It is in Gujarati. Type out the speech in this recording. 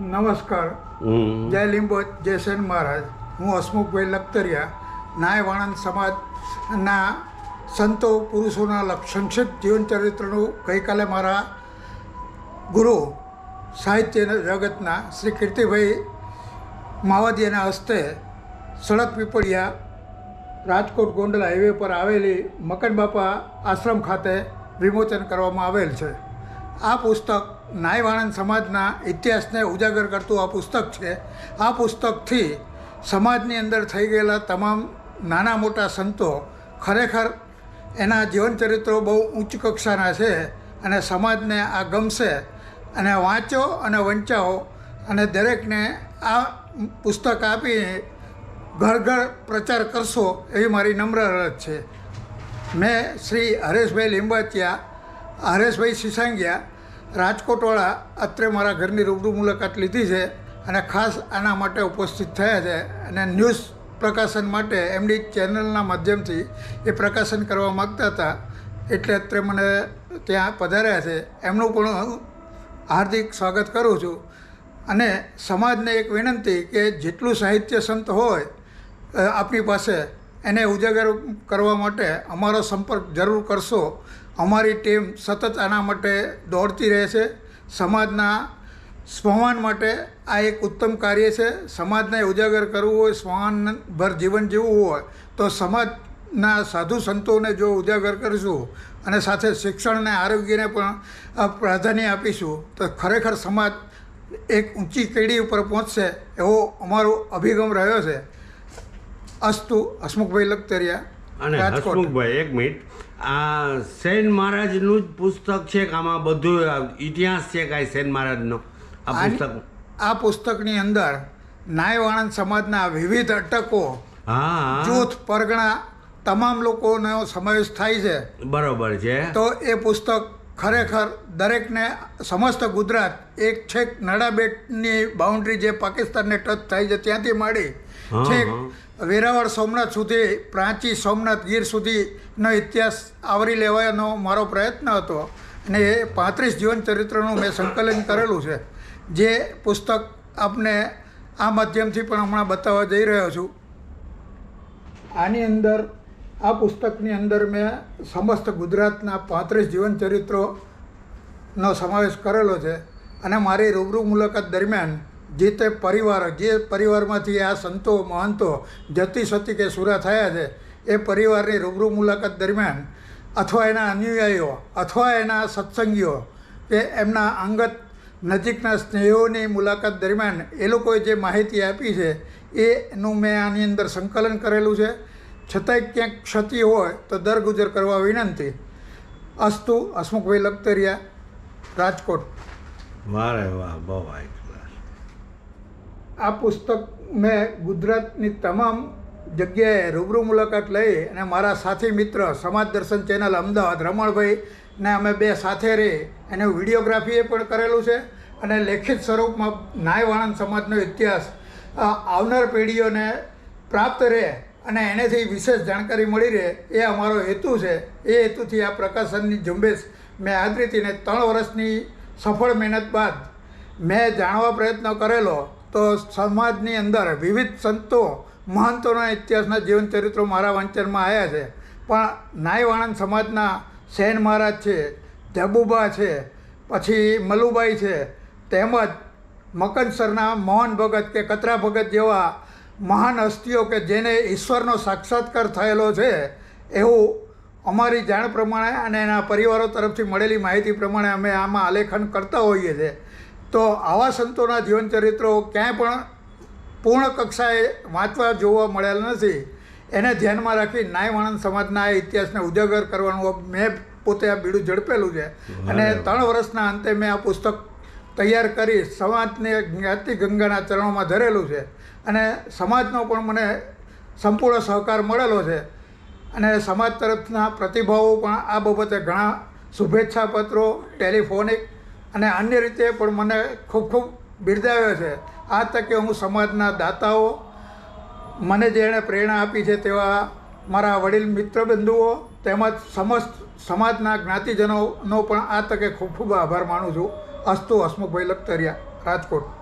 નમસ્કાર. જય લીંબોજ જય સેન મહારાજ. હું હસમુખભાઈ લખતરિયા નાય વાણંદ સમાજના સંતો પુરુષોના સંક્ષિપ્ત જીવન ચરિત્રનું ગઈકાલે મારા ગુરુ સાહિત્ય જગતના શ્રી કીર્તિભાઈ માવાદીના હસ્તે સડક પીપળિયા રાજકોટ ગોંડલ હાઈવે પર આવેલી મકન બાપા આશ્રમ ખાતે વિમોચન કરવામાં આવેલ છે. આ પુસ્તક નાયવાણંદ સમાજના ઇતિહાસને ઉજાગર કરતું આ પુસ્તક છે. આ પુસ્તકથી સમાજની અંદર થઈ ગયેલા તમામ નાના મોટા સંતો ખરેખર એના જીવનચરિત્રો બહુ ઉચ્ચ કક્ષાના છે અને સમાજને આ ગમશે અને વાંચો અને વંચાવો અને દરેકને આ પુસ્તક આપી ઘર ઘર પ્રચાર કરશો એવી મારી નમ્ર અરજ છે. મેં શ્રી હરેશભાઈ લીંબાચિયા હરેશભાઈ સિસાંગિયા, રાજકોટવાળા અત્રે મારા ઘરની રૂબરૂ મુલાકાત લીધી છે અને ખાસ આના માટે ઉપસ્થિત થયા છે અને ન્યૂઝ પ્રકાશન માટે એમની ચેનલના માધ્યમથી એ પ્રકાશન કરવા માગતા હતા. એટલે અત્રે મને ત્યાં પધાર્યા છે. એમનું પણ હું હાર્દિક સ્વાગત કરું છું. અને સમાજને એક વિનંતી કે જેટલું સાહિત્ય સંત હોય આપણી પાસે એને ઉજાગર કરવા માટે અમારો સંપર્ક જરૂર કરશો. અમારી ટીમ સતત આના માટે દોડતી રહે છે. સમાજના સ્વમાન માટે આ એક ઉત્તમ કાર્ય છે. સમાજને ઉજાગર કરવું હોય, સ્વમાનભર જીવન જીવવું હોય, તો સમાજના સાધુ સંતોને જો ઉજાગર કરીશું અને સાથે શિક્ષણને, આરોગ્યને પણ પ્રાધાન્ય આપીશું, તો ખરેખર સમાજ એક ઊંચી કેડી ઉપર પહોંચશે એવો અમારો અભિગમ રહ્યો છે. અસ્તુ હસમુખભાઈ લખતરિયા અને હસમુખભાઈ એક મિનિટ. આ સેન મહારાજનું જ પુસ્તક છે કે આમાં બધું ઇતિહાસ છે કાંઈ સેન મહારાજનો? આ પુસ્તક. આ પુસ્તકની અંદર નાયવાણંદ સમાજના વિવિધ અટકો જૂથ પરગણા તમામ લોકોનો સમાવેશ થાય છે. બરોબર છે. તો એ પુસ્તક ખરેખર દરેકને સમસ્ત ગુજરાત એક છેક નડાબેટની બાઉન્ડ્રી જે પાકિસ્તાનને ટચ થાય છે ત્યાંથી માંડી છેક વેરાવળ સોમનાથ સુધી પ્રાંચી સોમનાથ ગીર સુધીનો ઇતિહાસ આવરી લેવાનો મારો પ્રયત્ન હતો. અને એ પાંત્રીસ જીવન ચરિત્રનું મેં સંકલન કરેલું છે. જે પુસ્તક આપને આ માધ્યમથી પણ હમણાં બતાવવા જઈ રહ્યો છું. આની અંદર આ પુસ્તકની અંદર મેં સમસ્ત ગુજરાતના પાંત્રીસ જીવન ચરિત્રોનો સમાવેશ કરેલો છે. અને મારી રૂબરૂ મુલાકાત દરમિયાન જે તે પરિવાર, જે પરિવારમાંથી આ સંતો, મહંતો, જતી સતી કે સુરા થયા છે, એ પરિવારની રૂબરૂ મુલાકાત દરમિયાન અથવા એના અનુયાયીઓ અથવા એના સત્સંગીઓ, કે એમના અંગત નજીકના સ્નેહીઓની મુલાકાત દરમિયાન એ લોકોએ જે માહિતી આપી છે, એનું મેં આની અંદર સંકલન કરેલું છે. છતાંય ક્યાંક ક્ષતિ હોય તો દરગુજર કરવા વિનંતી. અસ્તુ હસમુખભાઈ લખતરિયા, રાજકોટ. વારે વાહ, બહુ આ પુસ્તક મેં ગુજરાતની તમામ જગ્યાએ રૂબરૂ મુલાકાત લઈ અને મારા સાથી મિત્ર સમાજ દર્શન ચેનલ અમદાવાદ રમણભાઈ ને અમે બે સાથે રહી એને વિડીયોગ્રાફીએ પણ કરેલું છે અને લેખિત સ્વરૂપમાં નાયવાણંદ સમાજનો ઇતિહાસ આવનાર પેઢીઓને પ્રાપ્ત રહે અને એનેથી વિશેષ જાણકારી મળી રહે એ અમારો હેતુ છે. એ હેતુથી આ પ્રકાશનની ઝુંબેશ મેં આદરી હતી ને ત્રણ વર્ષની સફળ મહેનત બાદ મેં જાણવા પ્રયત્ન કરેલો તો સમાજની અંદર વિવિધ સંતો મહંતોના ઇતિહાસના જીવન ચરિત્રો મારા વાંચનમાં આવ્યા છે. પણ નાયવાણંદ સમાજના સેન મહારાજ છે જબુબા છે, પછી મલુબાઈ છે, તેમજ મકનસરના મોહન ભગત કે કતરા ભગત જેવા મહાન હસ્તીઓ કે જેને ઈશ્વરનો સાક્ષાત્કાર થયેલો છે, એવું અમારી જાણ પ્રમાણે અને એના પરિવારો તરફથી મળેલી માહિતી પ્રમાણે અમે આમાં આલેખન કરતા હોઈએ છીએ. તો આવા સંતોના જીવન ચરિત્રો ક્યાંય પણ પૂર્ણ કક્ષાએ વાંચવા જોવા મળેલ નથી. એને ધ્યાનમાં રાખી નાયવાણંદ સમાજના આ ઇતિહાસને ઉજાગર કરવાનું મેં પોતે આ બીડું ઝડપેલું છે. અને ત્રણ વર્ષના અંતે મેં આ પુસ્તક તૈયાર કરી સમાજને જ્ઞાતિ ગંગાના ચરણોમાં ધરેલું છે. અને સમાજનો પણ મને સંપૂર્ણ સહકાર મળેલો છે. અને સમાજ તરફના પ્રતિભાવો પણ આ બાબતે ઘણા શુભેચ્છા પત્રો ટેલિફોનિક અને અન્ય રીતે પણ મને ખૂબ ખૂબ બિરદાવ્યો છે. આ તકે હું સમાજના દાતાઓ, મને જેણે પ્રેરણા આપી છે તેવા મારા વડીલ મિત્રબંધુઓ, તેમજ સમસ્ત સમાજના જ્ઞાતિજનોનો પણ આ તકે ખૂબ ખૂબ આભાર માનું છું. અસ્તુ હસમુખભાઈ લખતરિયા, રાજકોટ.